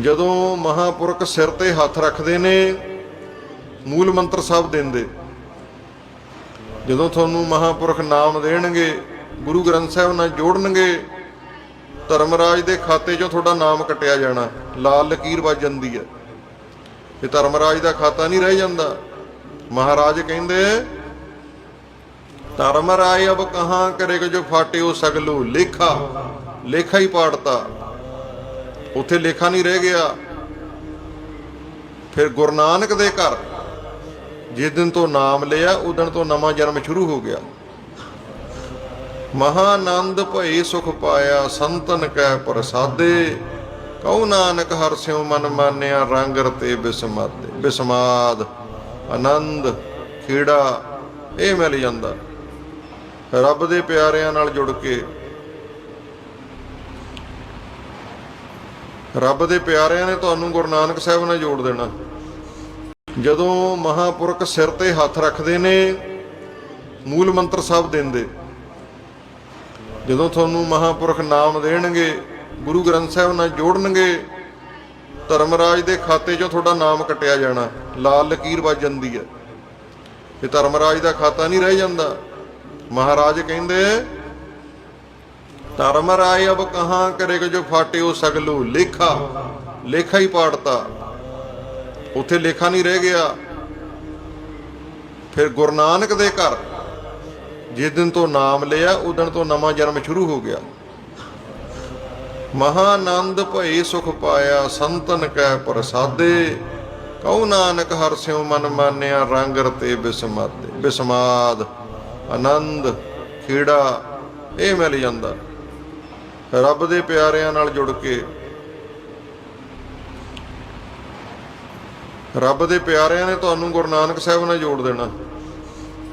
ਜਦੋਂ ਮਹਾਪੁਰਖ ਸਿਰ ਤੇ ਹੱਥ ਰੱਖਦੇ ਨੇ, ਮੂਲ ਮੰਤਰ ਸਾਹਿਬ ਦਿੰਦੇ। ਜਦੋਂ ਤੁਹਾਨੂੰ ਮਹਾਪੁਰਖ ਨਾਮ ਦੇਣਗੇ, ਗੁਰੂ ਗ੍ਰੰਥ ਸਾਹਿਬ ਨਾਲ ਜੋੜਨਗੇ, ਧਰਮਰਾਜ ਦੇ ਖਾਤੇ 'ਚੋਂ ਤੁਹਾਡਾ ਨਾਮ ਕੱਟਿਆ ਜਾਣਾ। ਲਾਲ ਲਕੀਰ ਵੱਜ ਜਾਂਦੀ ਹੈ। ਇਹ ਧਰਮਰਾਜ ਦਾ ਖਾਤਾ ਨਹੀਂ ਰਹਿ ਜਾਂਦਾ। ਮਹਾਰਾਜ ਕਹਿੰਦੇ, ਧਰਮਰਾਜ ਅਬ ਕਹਾਂ ਕਰੇਗਾ ਜੋ ਫਾਟਿਓ ਸਗਲੋ, ਲੇਖਾ ਲੇਖਾ ਹੀ ਪਾੜਤਾ। ਉੱਥੇ ਲੇਖਾ ਨਹੀਂ ਰਹਿ ਗਿਆ। ਫਿਰ ਗੁਰੂ ਨਾਨਕ ਦੇ ਘਰ ਜਿਸ ਦਿਨ ਤੋਂ ਨਾਮ ਲਿਆ, ਉਸ ਦਿਨ ਤੋਂ ਨਵਾਂ ਜਨਮ ਸ਼ੁਰੂ ਹੋ ਗਿਆ। ਮਹਾਨੰਦ ਭਈ ਸੁਖ ਪਾਇਆ, ਸੰਤਨ ਕੈ ਪ੍ਰਸਾਦੇ। ਕਉ ਨਾਨਕ ਹਰਿ ਸਿਉ ਮਨ ਮਾਨਿਆ, ਰੰਗ ਰਤੇ ਬਿਸਮਾਦੇ, ਬਿਸਮਾਦ। ਆਨੰਦ, ਖੇੜਾ, ਇਹ ਮਿਲ ਜਾਂਦਾ। ਰੱਬ ਦੇ ਪਿਆਰਿਆਂ ਨਾਲ ਜੁੜ ਕੇ ਰੱਬ ਦੇ ਪਿਆਰਿਆਂ ਨੇ ਤੁਹਾਨੂੰ ਗੁਰੂ ਨਾਨਕ ਸਾਹਿਬ ਨਾਲ ਜੋੜ ਦੇਣਾ। ਜਦੋਂ ਮਹਾਪੁਰਖ ਸਿਰ ਤੇ ਹੱਥ ਰੱਖਦੇ ਨੇ, ਮੂਲ ਮੰਤਰ ਸਭ ਦਿੰਦੇ। ਜਦੋਂ ਤੁਹਾਨੂੰ ਮਹਾਪੁਰਖ ਨਾਮ ਦੇਣਗੇ, ਗੁਰੂ ਗ੍ਰੰਥ ਸਾਹਿਬ ਨਾਲ ਜੋੜਨਗੇ, ਧਰਮਰਾਜ ਦੇ ਖਾਤੇ 'ਚੋਂ ਤੁਹਾਡਾ ਨਾਮ ਕੱਟਿਆ ਜਾਣਾ। ਲਾਲ ਲਕੀਰ ਵੱਜ ਜਾਂਦੀ ਹੈ। ਇਹ ਧਰਮਰਾਜ ਦਾ ਖਾਤਾ ਨਹੀਂ ਰਹਿ ਜਾਂਦਾ। ਮਹਾਰਾਜ ਕਹਿੰਦੇ ਧਰਮ ਰਾਏ ਅਬ ਕਹਾਂ ਕਰੇਗਾ ਜੋ ਫਾਟਿਓ ਸਗਲੂ ਲੇਖਾ ਲੇਖਾ ਹੀ ਪਾੜਤਾ। ਉੱਥੇ ਲੇਖਾ ਨਹੀਂ ਰਹਿ ਗਿਆ। ਫਿਰ ਗੁਰੂ ਨਾਨਕ ਦੇ ਘਰ, ਜਿਸ ਦਿਨ ਤੋਂ ਨਾਮ ਲਿਆ, ਉਸ ਦਿਨ ਤੋਂ ਨਵਾਂ ਜਨਮ ਸ਼ੁਰੂ ਹੋ ਗਿਆ। ਮਹਾਨੰਦ ਭਈ ਸੁਖ ਪਾਇਆ, ਸੰਤਨ ਕੈ ਪ੍ਰਸਾਦੇ। ਕਉ ਨਾਨਕ ਹਰਿ ਸਿਉ ਮਨ ਮਾਨਿਆ, ਰੰਗ ਰਤੇ ਬਿਸਮਾਦੇ, ਬਿਸਮਾਦ। ਆਨੰਦ, ਖੇੜਾ, ਇਹ ਮਿਲ ਜਾਂਦਾ। ਰੱਬ ਦੇ ਪਿਆਰਿਆਂ ਨਾਲ ਜੁੜ ਕੇ, ਰੱਬ ਦੇ ਪਿਆਰਿਆਂ ਨੇ ਤੁਹਾਨੂੰ ਗੁਰੂ ਨਾਨਕ ਸਾਹਿਬ ਨਾਲ ਜੋੜ ਦੇਣਾ।